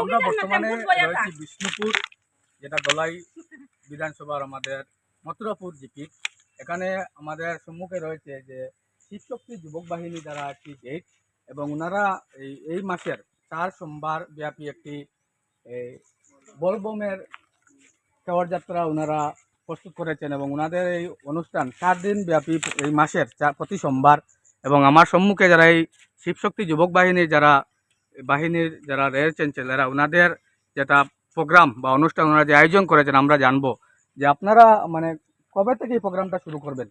আমরা বর্তমানে রয়েছি বিষ্ণুপুর যেটা দলাই বিধানসভার আমাদের মথুরাপুর জিপি। এখানে আমাদের সম্মুখে রয়েছে যে শিবশক্তি যুবক বাহিনী দ্বারা একটি গেট এবং ওনারা এই এই মাসের চার সোমবার ব্যাপী একটি এই, বলবমের কেওয়ার যাত্রা ওনারা প্রস্তুত করেছেন এবং ওনাদের এই অনুষ্ঠান চার দিন ব্যাপী এই মাসের চা- প্রতি সোমবার এবং আমার সম্মুখে যারা এই শিবশক্তি যুবক বাহিনীর যারা বাহিনীর যারা রয়েছেন ছেলেরা ওনাদের যেটা প্রোগ্রাম বা অনুষ্ঠান ওনারা যে আয়োজন করেছেন আমরা জানব। যে আপনারা মানে কবে থেকে এই প্রোগ্রামটা শুরু করবেন?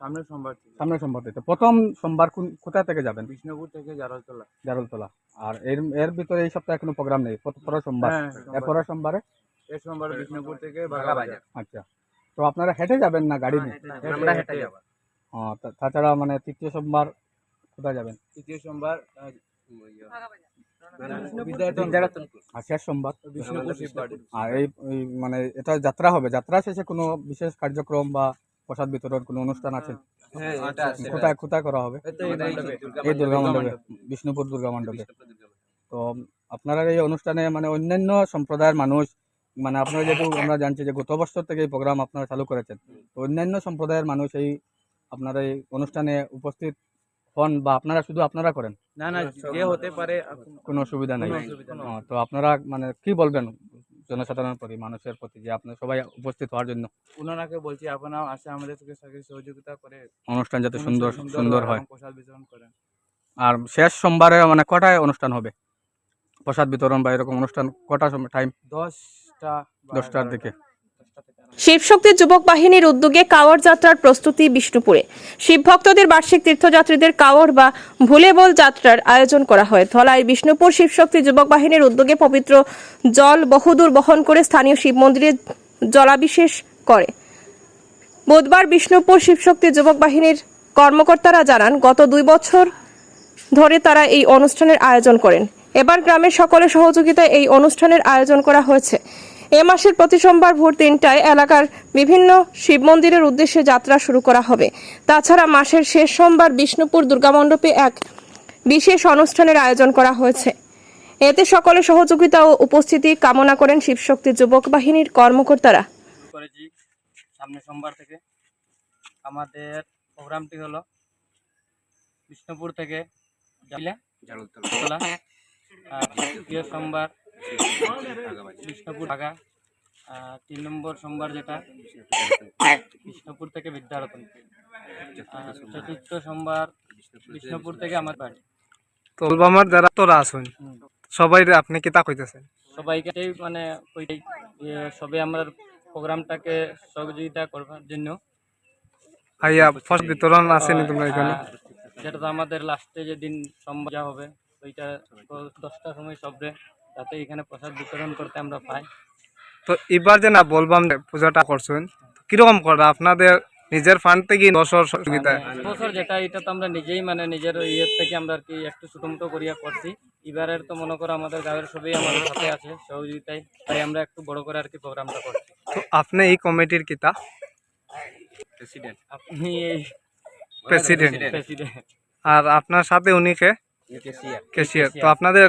সামনের সোমবার সামনের সোমবার থেকে। প্রথম সোমবার কোন কোথা থেকে যাবেন? বিষ্ণুপুর থেকে জারলতলা। জারুলতলা। আর এর এর ভিতরে এই সপ্তাহে কোনো প্রোগ্রাম নেই? পরের সোমবার? হ্যাঁ এরপরের সোমবারে? এই সোমবার বিষ্ণুপুর থেকে আচ্ছা। তো আপনারা হেঁটে যাবেন না গাড়ি নিয়ে? আমরা হেঁটে যাব। ও, তাছাড়া মানে তৃতীয় সোমবার কোথায় যাবেন? তৃতীয় সোমবার শেষ সোমবার বিষ্ণুপুর আর এই মানে এটা যাত্রা হবে। যাত্রা শেষে কোনো বিশেষ কার্যক্রম বা প্রসাদ বিতরণ কোনো অনুষ্ঠান আছে? হ্যাঁ কোথায় কোথায় করা হবে? এই দুর্গা মণ্ডপে। বিষ্ণুপুর দুর্গা মণ্ডপে। তো আপনারা এই অনুষ্ঠানে মানে অন্যান্য সম্প্রদায়ের মানুষ মানে আপনারা যেহেতু আমরা জানছি যে গত বছর থেকে এই প্রোগ্রাম আপনারা চালু করেছেন তো অন্যান্য সম্প্রদায়ের মানুষ এই আপনার এই অনুষ্ঠানে উপস্থিত হন বা আপনারা শুধু আপনারা করেন? না না যে হতে পারে কোনো অসুবিধা নেই। তো আপনারা মানে কি বলবেন জনসাধারণের প্রতি মানুষের প্রতি যে আপনার সবাই উপস্থিত হওয়ার জন্য? ওনারাকে বলছি আপনারাও আসে আমাদের থেকে সাথে সহযোগিতা করে। অনুষ্ঠান যাতে সুন্দর সুন্দর হয় প্রসাদ বিতরণ করেন। আর শেষ সোমবারে মানে কটায় অনুষ্ঠান হবে? প্রসাদ বিতরণ বা এরকম অনুষ্ঠান কটা সময় টাইম দশটা দশটার দিকে। শিবশক্তি যুবক বাহিনীর উদ্যোগে কাওয়ার যাত্রার প্রস্তুতি বিষ্ণুপুরে। শিব ভক্তদের বার্ষিক তীর্থযাত্রীদের কাওয়ার বা ভুলেবল যাত্রার আয়োজন করা হয়। ধলাই বিষ্ণুপুর শিবশক্তি যুবক বাহিনীর উদ্যোগে পবিত্র জল বহুদূর বহন করে স্থানীয় শিব মন্দিরে জলাবিশেষ করে। বুধবার বিষ্ণুপুর শিবশক্তি যুবক বাহিনীর কর্মকর্তারা জানান, গত দুই বছর ধরে তারা এই অনুষ্ঠানের আয়োজন করেন। এবার গ্রামের সকলের সহযোগিতায় এই অনুষ্ঠানের আয়োজন করা হয়েছে। এ মাসের প্রতি সোমবার ভোর তিনটায় এলাকার বিভিন্ন শিব মন্দিরের উদ্দেশ্যে যাত্রা শুরু করা হবে। তাছাড়া মাসের শেষ সোমবার বিষ্ণুপুর দুর্গামণ্ডপে এক বিশেষ অনুষ্ঠানের আয়োজন করা হয়েছে। এতে সকলের সহযোগিতা ও উপস্থিতি কামনা করেন শিবশক্তি যুবক বাহিনীর কর্মকর্তারা। করেছি সামনে সোমবার থেকে। আমাদের প্রোগ্রামটি হলো বিষ্ণুপুর থেকে সোমবার ঢাকা তিন নম্বর সোমবার যেটা বিষ্ণুপুর থেকে বিদ্যারতন। চতুর্থ সোমবার বিষ্ণুপুর থেকে আমার বাড়ি। তলবামার যারা তোরা আছেন হুম। সবাই আপনি কি তা কইতেছেন? সবাইকে মানে ওইটাই যে সবে আমরা প্রোগ্রামটাকে সহযোগিতা করবার জন্য। আইয়া ফার্স্ট বিতরণ আসেনি তোমরা এখানে? যেটা তো আমাদের লাস্টে যেদিন সোমবার যা হবে ওইটা দশটার সময় সবরে। যাতে এখানে প্রসাদ বিতরণ করতে আমরা পাই। তো এবার যে না বলবাম পূজাটা করছেন কীরকম করা আপনাদের নিজের ফান্ড থেকে দশর সহযোগিতায় মানে বছর যেটা এটা তো আমরা নিজেই মানে নিজের ইয়ের থেকে আমরা আর কি একটু ছোটো মোটো করিয়া করছি। এবারের তো মনে করো আমাদের গাঁয়ের সবাই আমাদের সাথে আছে সহযোগিতায়। তাই আমরা একটু বড় করে আর কি প্রোগ্রামটা করছি। তো আপনি এই কমিটির কিতা? প্রেসিডেন্ট আপনি এই প্রেসিডেন্ট প্রেসিডেন্ট আর আপনার সাথে উনিকে কেশিয়ার। তো আপনাদের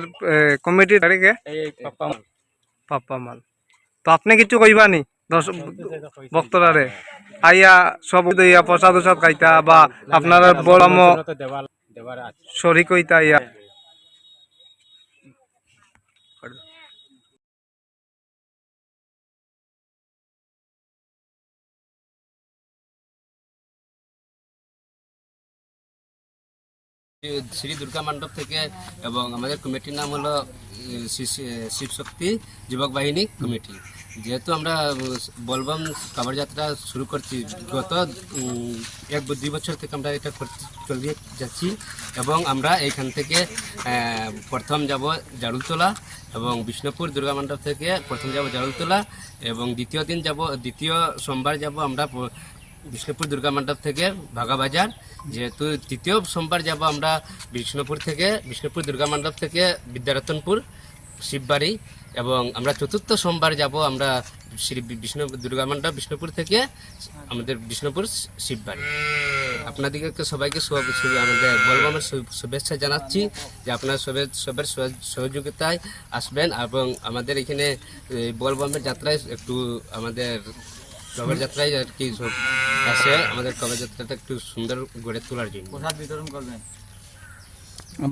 কমিটির তারিখে পাপ্পা মাল তো আপনি কিছু কইবা নি দশ ভক্তরারে আইয়া সব দইয়া প্রসাদ উসাদ খাইতা বা আপনার বড় কইতা শরিক হইতা ইয়া। শ্রী দুর্গা মণ্ডপ থেকে এবং আমাদের কমিটির নাম হলো শিবশক্তি যুবক বাহিনী কমিটি যেহেতু আমরা বলবম কাবার যাত্রা শুরু করছি, গত এক দুই বছর থেকে আমরা এটা চলিয়ে যাচ্ছি এবং আমরা এইখান থেকে প্রথম যাব জারুলতলা এবং বিষ্ণুপুর দুর্গা মণ্ডপ থেকে প্রথম যাব জারুলতলা এবং দ্বিতীয় দিন যাব, দ্বিতীয় সোমবার যাব আমরা বিষ্ণুপুর দুর্গা মণ্ডপ থেকে ভাগাবাজার যেহেতু তৃতীয় সোমবার যাব আমরা বিষ্ণুপুর থেকে, বিষ্ণুপুর দুর্গা মণ্ডপ থেকে বিদ্যারতনপুর, শিববাড়ি, এবং আমরা চতুর্থ সোমবার যাব আমরা শ্রী বিষ্ণু দুর্গা মণ্ডপ বিষ্ণুপুর থেকে, আমাদের বিষ্ণুপুর শিববাড়ি। আপনাদেরকে সবাইকে আমাদের বলবামের শু- শুভেচ্ছা জানাচ্ছি যে আপনারা সবে সবের সহ- সহযোগিতায় আসবেন, এবং আমাদের এখানে বলবামের যাত্রায় একটু আমাদের কবর যাত্রায় আর কি আসে আমাদের কবরযাত্রাটা একটু সুন্দর গড়ে তোলার জন্য। প্রসাদ বিতরণ করবেন।